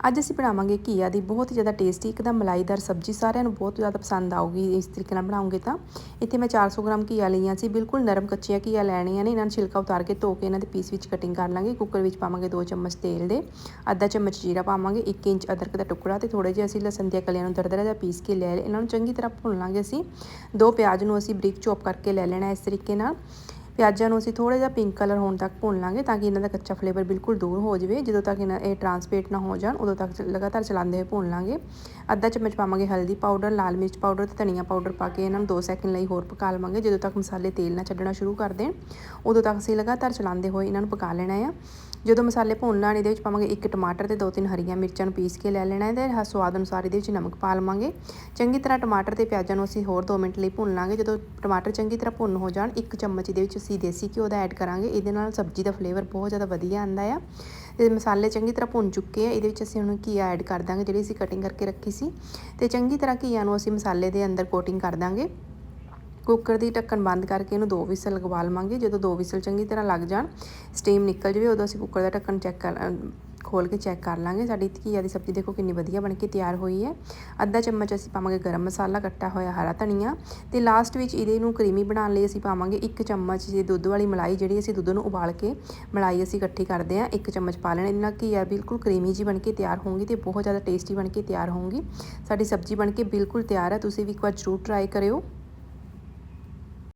ਅੱਜ ਅਸੀਂ ਬਣਾਵਾਂਗੇ ਘੀਆ ਦੀ ਬਹੁਤ ਹੀ ਜ਼ਿਆਦਾ ਟੇਸਟੀ ਇੱਕਦਮ ਮਲਾਈਦਾਰ ਸਬਜ਼ੀ ਸਾਰਿਆਂ ਨੂੰ ਬਹੁਤ ਜ਼ਿਆਦਾ ਪਸੰਦ ਆਊਗੀ ਇਸ ਤਰੀਕੇ ਨਾਲ ਬਣਾਉਂਗੇ ਤਾਂ। ਇੱਥੇ ਮੈਂ 400 ਗ੍ਰਾਮ ਘੀਆ ਲਈਆਂ ਸੀ, ਬਿਲਕੁਲ ਨਰਮ ਕੱਚੀਆਂ ਘੀਆ ਲੈਣੀਆਂ ਨੇ, ਇਹਨਾਂ ਨੂੰ ਛਿਲਕਾ ਉਤਾਰ ਕੇ ਧੋ ਕੇ ਇਹਨਾਂ ਦੇ ਪੀਸ ਵਿੱਚ ਕਟਿੰਗ ਕਰ ਲਾਂਗੇ। ਕੁੱਕਰ ਵਿੱਚ ਪਾਵਾਂਗੇ 2 ਚਮਚ ਤੇਲ ਦੇ, ਅੱਧਾ ਚਮਚ ਜੀਰਾ ਪਾਵਾਂਗੇ 1 ਇੰਚ ਅਦਰਕ ਦਾ ਟੁਕੜਾ ਤੇ ਥੋੜੇ ਜਿਹਾ ਅਸੀਂ ਲਸਣ ਦੀਆਂ ਕਲੀਆਂ ਨੂੰ ਦਰਦਰਾ ਜਿਹਾ ਪੀਸ ਕੇ ਲੈ, ਇਹਨਾਂ ਨੂੰ ਚੰਗੀ ਤਰ੍ਹਾਂ ਭੁੰਨ ਲਾਂਗੇ ਅਸੀਂ। ਦੋ ਪਿਆਜ਼ ਨੂੰ ਅਸੀਂ ਬਰੀਕ ਚੋਪ ਕਰਕੇ ਲੈ ਲੈਣਾ ਇਸ ਤਰੀਕੇ ਨਾਲ। ਪਿਆਜ਼ਾਂ ਨੂੰ ਅਸੀਂ ਥੋੜਾ ਜਿਹਾ ਪਿੰਕ ਕਲਰ ਹੋਣ ਤੱਕ ਭੁੰਨ ਲਾਂਗੇ ਤਾਂ ਕਿ ਇਹਨਾਂ ਦਾ ਕੱਚਾ ਫਲੇਵਰ ਬਿਲਕੁਲ ਦੂਰ ਹੋ ਜਾਵੇ। ਜਦੋਂ ਤੱਕ ਇਹਨਾਂ ਇਹ ਟਰਾਂਸਪੇਟ ਨਾ ਹੋ ਜਾਣ, ਉਦੋਂ ਤੱਕ ਲਗਾਤਾਰ ਚਲਾਉਂਦੇ ਹੋਏ ਭੁੰਨ ਲਾਂਗੇ। ਅੱਧਾ ਚਮਚ ਪਾਵਾਂਗੇ ਹਲਦੀ ਪਾਊਡਰ ਲਾਲ ਮਿਰਚ ਪਾਊਡਰ ਤੇ ਧਨੀਆ ਪਾਊਡਰ ਪਾ ਕੇ ਇਹਨਾਂ ਨੂੰ 2 ਸੈਕਿੰਡ ਲਈ ਹੋਰ ਪਕਾ ਲਵਾਂਗੇ। ਜਦੋਂ ਤੱਕ ਮਸਾਲੇ ਤੇਲ ਨਾ ਛੱਡਣਾ ਸ਼ੁਰੂ ਕਰ ਦੇਣ, ਉਦੋਂ ਤੱਕ ਅਸੀਂ ਲਗਾਤਾਰ ਚਲਾਉਂਦੇ ਹੋਏ ਇਹਨਾਂ ਨੂੰ ਪਕਾ ਲੈਣਾ ਆ। ਜਦੋਂ ਮਸਾਲੇ ਭੁੰਨ ਲੈਣ ਇਹਦੇ ਵਿੱਚ ਪਾਵਾਂਗੇ ਇੱਕ ਟਮਾਟਰ ਤੇ ਦੋ ਤਿੰਨ ਹਰੀਆਂ ਮਿਰਚਾਂ ਨੂੰ ਪੀਸ ਕੇ ਲੈ ਲੈਣਾ ਹੈ ਤੇ ਹ, ਸਵਾਦ ਅਨੁਸਾਰ ਇਹਦੇ ਵਿੱਚ ਨਮਕ ਪਾ ਲਵਾਂਗੇ। ਚੰਗੀ ਤਰ੍ਹਾਂ ਟਮਾਟਰ ਤੇ ਪਿਆਜ਼ਾਂ ਨੂੰ ਅਸੀਂ ਹੋਰ 2 ਮਿੰਟ ਲਈ ਭੁੰਨ ਲਾਂਗੇ। ਜਦੋਂ ਟਮਾਟਰ ਚੰਗੀ ਤਰ੍ਹਾਂ ਭੁੰਨ ਹੋ ਜਾਣ, ਇੱਕ ਚਮਚ ਇਹਦੇ ਵਿੱਚ ਅਸੀਂ ਦੇਸੀ ਘਿਓ ਦਾ ਐਡ ਕਰਾਂਗੇ। ਇਹਦੇ ਨਾਲ ਸਬਜ਼ੀ ਦਾ ਫਲੇਵਰ ਬਹੁਤ ਜ਼ਿਆਦਾ ਵਧੀਆ ਆਂਦਾ ਆ। ਤੇ ਮਸਾਲੇ ਚੰਗੀ ਤਰ੍ਹਾਂ ਭੁੰਨ ਚੁੱਕੇ ਆ। ਇਹਦੇ ਵਿੱਚ ਅਸੀਂ ਹੁਣ ਘੀਆ ਐਡ ਕਰ ਦਾਂਗੇ, ਜਿਹੜੀ ਅਸੀਂ ਕਟਿੰਗ ਕਰਕੇ ਰੱਖੀ ਸੀ। ਤੇ ਚੰਗੀ ਤਰ੍ਹਾਂ ਘੀਆ ਨੂੰ ਅਸੀਂ ਮਸਾਲੇ ਦੇ ਅੰਦਰ ਕੋਟਿੰਗ ਕਰ ਦਾਂਗੇ। ਕੁੱਕਰ ਦੀ ਢੱਕਣ ਬੰਦ ਕਰਕੇ ਇਹਨੂੰ ਦੋ ਵਿਸਲ ਲਗਵਾ ਲਵਾਂਗੇ। ਜਦੋਂ ਦੋ ਵਿਸਲ ਚੰਗੀ ਤਰ੍ਹਾਂ ਲੱਗ ਜਾਣ ਸਟੀਮ ਨਿਕਲ ਜਾਵੇ, ਉਦੋਂ ਅਸੀਂ ਕੁੱਕਰ ਦਾ ਢੱਕਣ ਚੈੱਕ ਕਰ ਖੋਲ ਕੇ ਚੈੱਕ ਕਰ ਲਾਂਗੇ। ਸਾਡੀ ਘੀਆ ਦੀ ਸਬਜ਼ੀ ਦੇਖੋ ਕਿੰਨੀ ਵਧੀਆ ਬਣ ਕੇ ਤਿਆਰ ਹੋਈ ਹੈ। ਅੱਧਾ ਚਮਚ ਅਸੀਂ ਪਾਵਾਂਗੇ ਗਰਮ ਮਸਾਲਾ ਕੱਟਾ ਹੋਇਆ ਹਰਾ ਧਨੀਆ ਤੇ ਲਾਸਟ ਵਿੱਚ ਇਹਦੇ ਨੂੰ ਕਰੀਮੀ ਬਣਾਉਣ ਲਈ ਅਸੀਂ ਪਾਵਾਂਗੇ ਇੱਕ ਚਮਚ ਜੇ ਦੁੱਧ ਵਾਲੀ ਮਲਾਈ ਜਿਹੜੀ ਅਸੀਂ ਦੁੱਧ ਨੂੰ ਉਬਾਲ ਕੇ ਮਲਾਈ ਅਸੀਂ ਇਕੱਠੀ ਕਰਦੇ ਹਾਂ, ਇੱਕ ਚਮਚ ਪਾ ਲੈਣਾ। ਇਹਨਾਂ ਘੀਆ ਬਿਲਕੁਲ ਕਰੀਮੀ ਜੀ ਬਣ ਕੇ ਤਿਆਰ ਹੋਊਗੀ ਤੇ ਬਹੁਤ ਜ਼ਿਆਦਾ ਟੇਸਟੀ ਬਣ ਕੇ ਤਿਆਰ ਹੋਊਗੀ। ਸਾਡੀ ਸਬਜ਼ੀ ਬਣ ਕੇ ਬਿਲਕੁਲ ਤਿਆਰ ਹੈ। ਤੁਸੀਂ ਵੀ ਇੱਕ ਵਾਰ ਜ਼ਰੂਰ ਟਰਾਈ ਕਰਿਓ।